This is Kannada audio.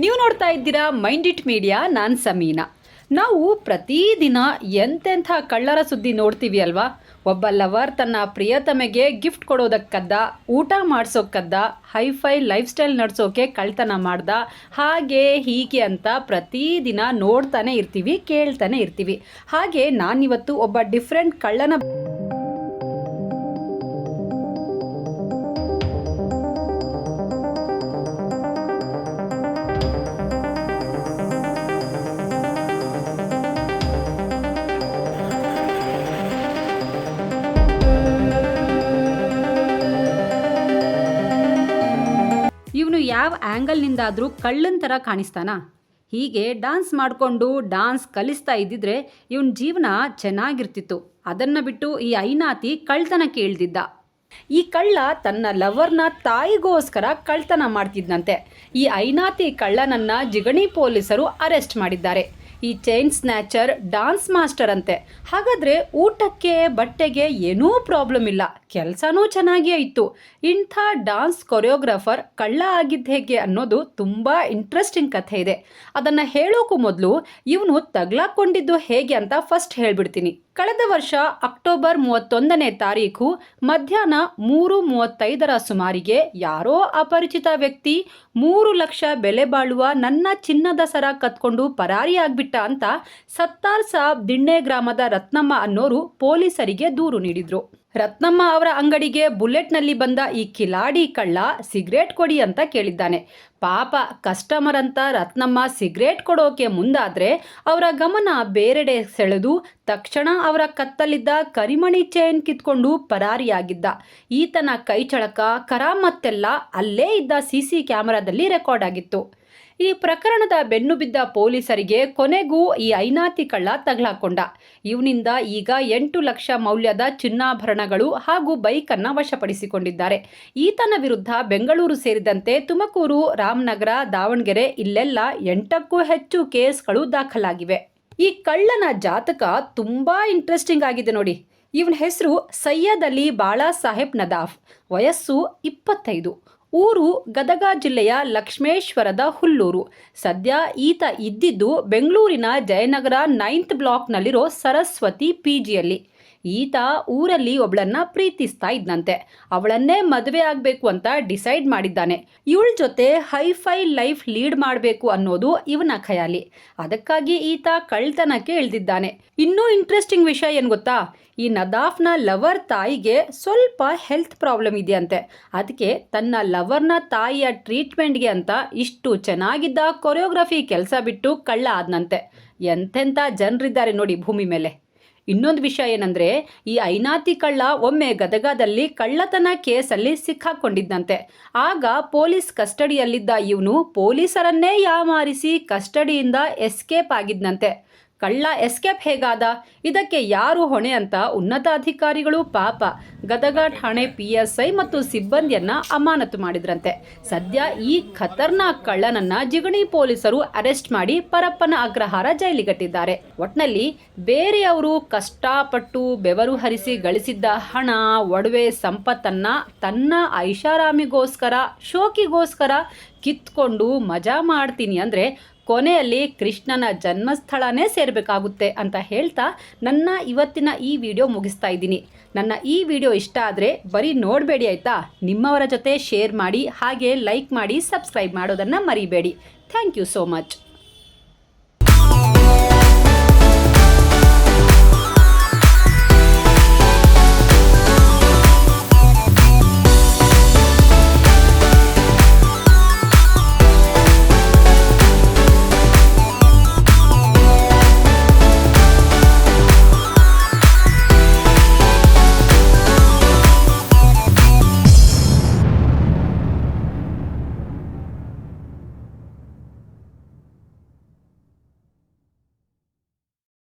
ನೀವು ನೋಡ್ತಾ ಇದ್ದೀರಾ ಮೈಂಡ್ ಇಟ್ ಮೀಡಿಯಾ, ನಾನು ಸಮೀನಾ. ನಾವು ಪ್ರತಿದಿನ ಎಂತೆಂಥ ಕಳ್ಳರ ಸುದ್ದಿ ನೋಡ್ತೀವಿ ಅಲ್ವಾ? ಒಬ್ಬ ಲವರ್ ತನ್ನ ಪ್ರಿಯತಮೆಗೆ ಗಿಫ್ಟ್ ಕೊಡೋದಕ್ಕದ್ದ, ಊಟ ಮಾಡಿಸೋಕ್ಕದ್ದ ಹೈಫೈ ಲೈಫ್ ಸ್ಟೈಲ್ ನಡೆಸೋಕೆ ಕಳ್ತನ ಮಾಡ್ದ, ಹಾಗೆ ಹೀಗೆ ಅಂತ ಪ್ರತಿದಿನ ನೋಡ್ತಾನೆ ಇರ್ತೀವಿ, ಕೇಳ್ತಾನೆ ಇರ್ತೀವಿ. ಹಾಗೆ ನಾನಿವತ್ತು ಒಬ್ಬ ಡಿಫ್ರೆಂಟ್ ಕಳ್ಳನ ಇವನು ಯಾವ ಆ್ಯಂಗಲ್ನಿಂದಾದರೂ ಕಳ್ಳನ ಥರ ಕಾಣಿಸ್ತಾನಾ. ಹೀಗೆ ಡಾನ್ಸ್ ಮಾಡಿಕೊಂಡು ಡಾನ್ಸ್ ಕಲಿಸ್ತಾ ಇದ್ದಿದ್ರೆ ಇವನ ಜೀವನ ಚೆನ್ನಾಗಿರ್ತಿತ್ತು. ಅದನ್ನು ಬಿಟ್ಟು ಈ ಐನಾತಿ ಕಳ್ತನಕ್ಕೆ ಕೇಳ್ದಿದ್ದ. ಈ ಕಳ್ಳ ತನ್ನ ಲವರ್ನ ತಾಯಿಗೋಸ್ಕರ ಕಳ್ತನ ಮಾಡ್ತಿದ್ದಂತೆ ಈ ಐನಾತಿ ಕಳ್ಳನನ್ನ ಜಿಗಣಿ ಪೊಲೀಸರು ಅರೆಸ್ಟ್ ಮಾಡಿದ್ದಾರೆ. ಈ ಚೈನ್ ಸ್ನ್ಯಾಚರ್ ಡಾನ್ಸ್ ಮಾಸ್ಟರ್ ಅಂತೆ. ಹಾಗಾದರೆ ಊಟಕ್ಕೆ, ಬಟ್ಟೆಗೆ ಏನೂ ಪ್ರಾಬ್ಲಮ್ ಇಲ್ಲ. ಕೆಲಸನೂ ಚೆನ್ನಾಗಿಯೇ ಇತ್ತು. ಇಂಥ ಡಾನ್ಸ್ ಕೊರಿಯೋಗ್ರಾಫರ್ ಕಳ್ಳ ಆಗಿದ್ದ ಹೇಗೆ ಅನ್ನೋದು ತುಂಬ ಇಂಟ್ರೆಸ್ಟಿಂಗ್ ಕಥೆ ಇದೆ. ಅದನ್ನು ಹೇಳೋಕ್ಕೂ ಮೊದಲು ಇವನು ತಗ್ಲಾಕೊಂಡಿದ್ದು ಹೇಗೆ ಅಂತ ಫಸ್ಟ್ ಹೇಳ್ಬಿಡ್ತೀನಿ. ಕಳೆದ ವರ್ಷ ಅಕ್ಟೋಬರ್ ಮೂವತ್ತೊಂದನೇ ತಾರೀಕು ಮಧ್ಯಾಹ್ನ ಮೂರು ಮೂವತ್ತೈದರ ಸುಮಾರಿಗೆ ಯಾರೋ ಅಪರಿಚಿತ ವ್ಯಕ್ತಿ ಮೂರು ಲಕ್ಷ ಬೆಲೆ ಬಾಳುವ ನನ್ನ ಚಿನ್ನದ ಸರ ಕತ್ಕೊಂಡು ಪರಾರಿಯಾಗ್ಬಿಟ್ಟ ಅಂತ ಸತ್ತಾರ್ ಸಾಬ್ ದಿಣ್ಣೆ ಗ್ರಾಮದ ರತ್ನಮ್ಮ ಅನ್ನೋರು ಪೊಲೀಸರಿಗೆ ದೂರು ನೀಡಿದ್ರು. ರತ್ನಮ್ಮ ಅವರ ಅಂಗಡಿಗೆ ಬುಲೆಟ್ನಲ್ಲಿ ಬಂದ ಈ ಕಿಲಾಡಿ ಕಳ್ಳ ಸಿಗರೇಟ್ ಕೊಡಿ ಅಂತ ಕೇಳಿದ್ದಾನೆ. ಪಾಪ ಕಸ್ಟಮರ್ ಅಂತ ರತ್ನಮ್ಮ ಸಿಗರೇಟ್ ಕೊಡೋಕೆ ಮುಂದಾದ್ರೆ ಅವರ ಗಮನ ಬೇರೆಡೆ ಸೆಳೆದು ತಕ್ಷಣ ಅವರ ಕತ್ತಲಿದ್ದ ಕರಿಮಣಿ ಚೈನ್ ಕಿತ್ಕೊಂಡು ಪರಾರಿಯಾಗಿದ್ದ. ಈತನ ಕೈಚಳಕ ಕರಾಮತ್ತೆಲ್ಲ ಅಲ್ಲೇ ಇದ್ದ ಸಿ ಸಿ ಕ್ಯಾಮರಾದಲ್ಲಿ ರೆಕಾರ್ಡ್ ಆಗಿತ್ತು. ಈ ಪ್ರಕರಣದ ಬೆನ್ನು ಬಿದ್ದ ಪೊಲೀಸರಿಗೆ ಕೊನೆಗೂ ಈ ಐನಾತಿ ಕಳ್ಳ ತಗಲಾಕೊಂಡ. ಇವನಿಂದ ಈಗ ಎಂಟು ಲಕ್ಷ ಮೌಲ್ಯದ ಚಿನ್ನಾಭರಣಗಳು ಹಾಗೂ ಬೈಕನ್ನು ವಶಪಡಿಸಿಕೊಂಡಿದ್ದಾರೆ. ಈತನ ವಿರುದ್ಧ ಬೆಂಗಳೂರು ಸೇರಿದಂತೆ ತುಮಕೂರು, ರಾಮನಗರ, ದಾವಣಗೆರೆ ಇಲ್ಲೆಲ್ಲ ಎಂಟಕ್ಕೂ ಹೆಚ್ಚು ಕೇಸ್ಗಳು ದಾಖಲಾಗಿವೆ. ಈ ಕಳ್ಳನ ಜಾತಕ ತುಂಬಾ ಇಂಟ್ರೆಸ್ಟಿಂಗ್ ಆಗಿದೆ ನೋಡಿ. ಇವನ ಹೆಸರು ಸೈಯದ್ ಅಲಿ ಬಾಳಾ ಸಾಹೇಬ್ ನದಾಫ್. ವಯಸ್ಸು ಇಪ್ಪತ್ತೈದು. ಊರು ಗದಗ ಜಿಲ್ಲೆಯ ಲಕ್ಷ್ಮೇಶ್ವರದ ಹುಲ್ಲೂರು. ಸದ್ಯ ಈತ ಇದ್ದಿದ್ದು ಬೆಂಗಳೂರಿನ ಜಯನಗರ ನೈನ್ತ್ ಬ್ಲಾಕ್ನಲ್ಲಿರೋ ಸರಸ್ವತಿ ಪಿ ಜಿಯಲ್ಲಿ. ಈತ ಊರಲ್ಲಿ ಒಬ್ಳನ್ನ ಪ್ರೀತಿಸ್ತಾ ಇದ್ನಂತೆ. ಅವಳನ್ನೇ ಮದುವೆ ಆಗಬೇಕು ಅಂತ ಡಿಸೈಡ್ ಮಾಡಿದ್ದಾನೆ. ಇವಳ ಜೊತೆ ಹೈಫೈ ಲೈಫ್ ಲೀಡ್ ಮಾಡಬೇಕು ಅನ್ನೋದು ಇವನ ಖಯಾಲಿ. ಅದಕ್ಕಾಗಿ ಈತ ಕಳ್ತನಕ್ಕೆ ಇಳಿದಿದ್ದಾನೆ. ಇನ್ನೂ ಇಂಟ್ರೆಸ್ಟಿಂಗ್ ವಿಷಯ ಏನು ಗೊತ್ತಾ? ಈ ನದಾಫ್ನ ಲವರ್ ತಾಯಿಗೆ ಸ್ವಲ್ಪ ಹೆಲ್ತ್ ಪ್ರಾಬ್ಲಮ್ ಇದೆಯಂತೆ. ಅದಕ್ಕೆ ತನ್ನ ಲವರ್ನ ತಾಯಿಯ ಟ್ರೀಟ್ಮೆಂಟ್ಗೆ ಅಂತ ಇಷ್ಟು ಚೆನ್ನಾಗಿದ್ದ ಕೊರಿಯೋಗ್ರಫಿ ಕೆಲಸ ಬಿಟ್ಟು ಕಳ್ಳ ಆದನಂತೆ. ಎಂತೆಂಥ ಜನರಿದ್ದಾರೆ ನೋಡಿ ಭೂಮಿ ಮೇಲೆ. ಇನ್ನೊಂದು ವಿಷಯ ಏನಂದ್ರೆ, ಈ ಐನಾತಿ ಕಳ್ಳ ಒಮ್ಮೆ ಗದಗದಲ್ಲಿ ಕಳ್ಳತನ ಕೇಸಲ್ಲಿ ಸಿಕ್ಕಾಕೊಂಡಿದ್ದಂತೆ. ಆಗ ಪೊಲೀಸ್ ಕಸ್ಟಡಿಯಲ್ಲಿದ್ದ ಇವನು ಪೊಲೀಸರನ್ನೇ ಯಾಮಾರಿಸಿ ಕಸ್ಟಡಿಯಿಂದ ಎಸ್ಕೇಪ್ ಆಗಿದ್ನಂತೆ. ಕಳ್ಳ ಎಸ್ಕೇಪ್ ಹೇಗಾದ? ಇದಕ್ಕೆ ಯಾರು ಹೊಣೆ ಅಂತ ಉನ್ನತ ಅಧಿಕಾರಿಗಳು ಪಾಪ. ಗದಗ ಠಾಣೆ ಪಿ ಎಸ್ ಐ ಮತ್ತು ಸಿಬ್ಬಂದಿಯನ್ನ ಅಮಾನತು ಮಾಡಿದ್ರಂತೆ. ಸದ್ಯ ಈ ಖತರ್ನಾಕ್ ಕಳ್ಳನನ್ನ ಜಿಗಣಿ ಪೊಲೀಸರು ಅರೆಸ್ಟ್ ಮಾಡಿ ಪರಪ್ಪನ ಅಗ್ರಹಾರ ಜೈಲಿಗಟ್ಟಿದ್ದಾರೆ. ಒಟ್ನಲ್ಲಿ ಬೇರೆಯವರು ಕಷ್ಟಪಟ್ಟು ಬೆವರು ಹರಿಸಿ ಗಳಿಸಿದ್ದ ಹಣ, ಒಡವೆ ಸಂಪತ್ತನ್ನ ತನ್ನ ಐಷಾರಾಮಿಗೋಸ್ಕರ, ಶೋಕಿಗೋಸ್ಕರ ಕಿತ್ಕೊಂಡು ಮಜಾ ಮಾಡ್ತೀನಿ ಅಂದ್ರೆ ಕೊನೆಯಲ್ಲಿ ಕೃಷ್ಣನ ಜನ್ಮಸ್ಥಳನೇ ಸೇರಬೇಕಾಗುತ್ತೆ ಅಂತ ಹೇಳ್ತಾ ನನ್ನ ಇವತ್ತಿನ ಈ ವಿಡಿಯೋ ಮುಗಿಸ್ತಾ ಇದ್ದೀನಿ. ನನ್ನ ಈ ವಿಡಿಯೋ ಇಷ್ಟ ಆದರೆ ಬರೀ ನೋಡಬೇಡಿ ಆಯಿತಾ? ನಿಮ್ಮವರ ಜೊತೆ ಶೇರ್ ಮಾಡಿ ಹಾಗೆ ಲೈಕ್ ಮಾಡಿ ಸಬ್ಸ್ಕ್ರೈಬ್ ಮಾಡೋದನ್ನು ಮರಿಬೇಡಿ. Thank you so much.